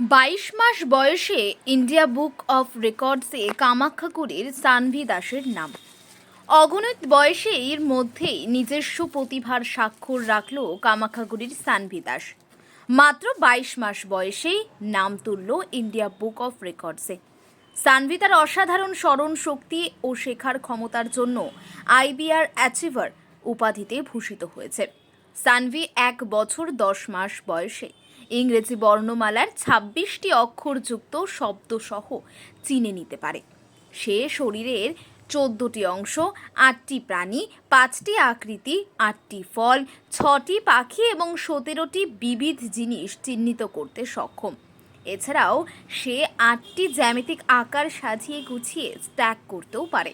বাইশ মাস বয়সে India book of রেকর্ডসে কামাখ্যাকুড়ির Sanvi দাসের নাম। অগণিত বয়সে এর মধ্যেই নিজস্ব প্রতিভার স্বাক্ষর রাখল কামাখ্যাগুড়ির সানভি দাস। মাত্র বাইশ মাস বয়সেই নাম তুলল ইন্ডিয়া বুক অফ রেকর্ডসে। সানভি তার অসাধারণ স্মরণ শক্তি ও শেখার ক্ষমতার জন্য আইবিআর অ্যাচিভার উপাধিতে ভূষিত হয়েছে। সানভি এক বছর দশ মাস বয়সে ইংরেজি বর্ণমালার ছাব্বিশটি অক্ষরযুক্ত শব্দসহ চিনে নিতে পারে। সে শরীরের চোদ্দটি অংশ, আটটি প্রাণী, পাঁচটি আকৃতি, আটটি ফল, ছটি পাখি এবং সতেরোটি বিবিধ জিনিস চিহ্নিত করতে সক্ষম। এছাড়াও সে আটটি জ্যামিতিক আকার সাজিয়ে গুছিয়ে স্ট্যাক করতেও পারে,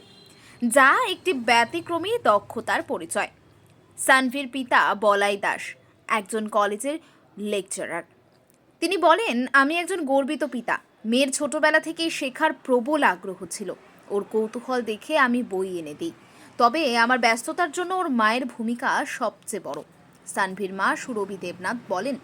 যা একটি ব্যতিক্রমী দক্ষতার পরিচয়। সানভির পিতা বলাই দাস, একজন কলেজের লেকচারার। তিনি বলেন, আমি একজন গর্বিত পিতা। মেয়ের ছোটবেলা থেকেই শেখার প্রবল আগ্রহ ছিল। ওর কৌতূহল দেখে আমি বই এনে দিই। তবে আমার ব্যস্ততার জন্য ওর মায়ের ভূমিকা সবচেয়ে বড়। সানভির মা সুরভি দেবনাথ বলেন,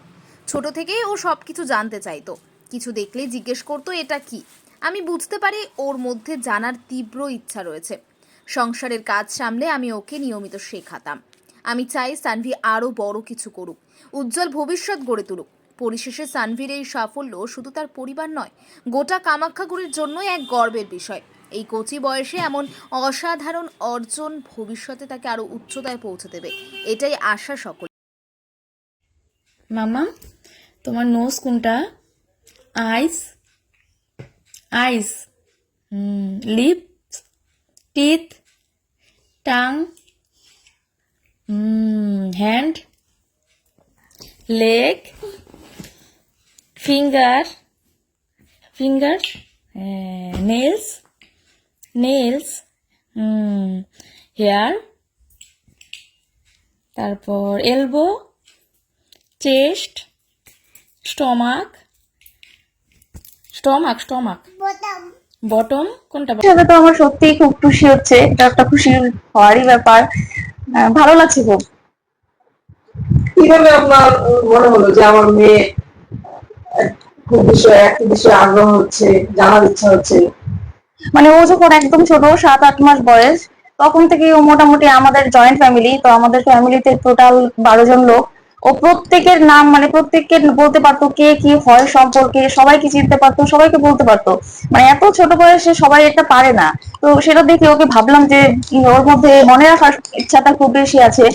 ছোট থেকেই ও সব কিছু জানতে চাইতো। কিছু দেখলে জিজ্ঞেস করতো, এটা কি? আমি বুঝতে পারি ওর মধ্যে জানার তীব্র ইচ্ছা রয়েছে। সংসারের কাজ সামলে আমি ওকে নিয়মিত শেখাতাম। আমি চাই সানভি আরও বড় কিছু করুক, উজ্জ্বল ভবিষ্যৎ গড়ে তুলুক। পরিশেষে সানভির এই সাফল্য শুধু তার পরিবার নয়, গোটা কামাখ্যাগুড়ির জন্যই এক গর্বের বিষয়। এই কচি বয়সে এমন অসাধারণ অর্জন ভবিষ্যতে তাকে আরও উচ্চতায় পৌঁছে দেবে, এটাই আশা সকল মামা, তোমার নোজ কোনটা? Eyes? Eyes lips, teeth, tongue hand leg finger finger nails nails hair তারপর elbow chest stomach stomach stomach bottom কোনটা তো আমার সত্যিই খুব খুশি হচ্ছে। এটা একটা খুশি হওয়ারই ব্যাপার। ভালো লাগছে খুব। কীভাবে আপনার মনে হলো যে আমার মেয়ে খুব বিষয়ে একটি বিষয়ে আগ্রহ হচ্ছে জানার ইচ্ছা হচ্ছে? মানে ও যখন একদম ছোট সাত আট মাস বয়স তখন থেকে ও মোটামুটি আমাদের জয়েন্ট ফ্যামিলি তো আমাদের ফ্যামিলিতে টোটাল বারো জন লোক। ও প্রত্যেকের নাম মানে প্রত্যেককে বলতে পারতো কে কি হয় সম্পর্কে সবাইকে চিনতে পারতো সবাইকে বলতে পারতো। মানে এত ছোট বয়সে সবাই এটা পারে না। তো সেটা দেখে ওকে ভাবলাম যে ওর মধ্যে মনে রাখার ইচ্ছাটা খুব বেশি আছে।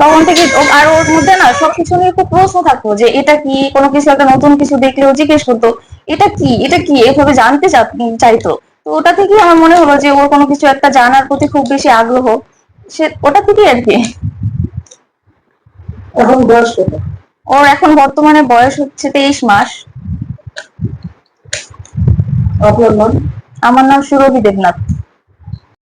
তখন থেকে আর ওর মধ্যে না সবকিছু নিয়ে খুব প্রশ্ন থাকতো যে এটা কি? কোনো কিছু একটা নতুন কিছু দেখলে ও জিজ্ঞেস করতো এটা কি? এটা কি? এভাবে জানতে চাইতো। তো ওটা থেকে আমার মনে হলো যে ওর কোনো কিছু একটা জানার প্রতি খুব বেশি আগ্রহ। সে ওটা থেকে আর কি। এখন বয়স কত? ওর এখন বর্তমানে বয়স হচ্ছে তেইশ মাস। আপনার নাম? আমার নাম সুরভি দেবনাথ।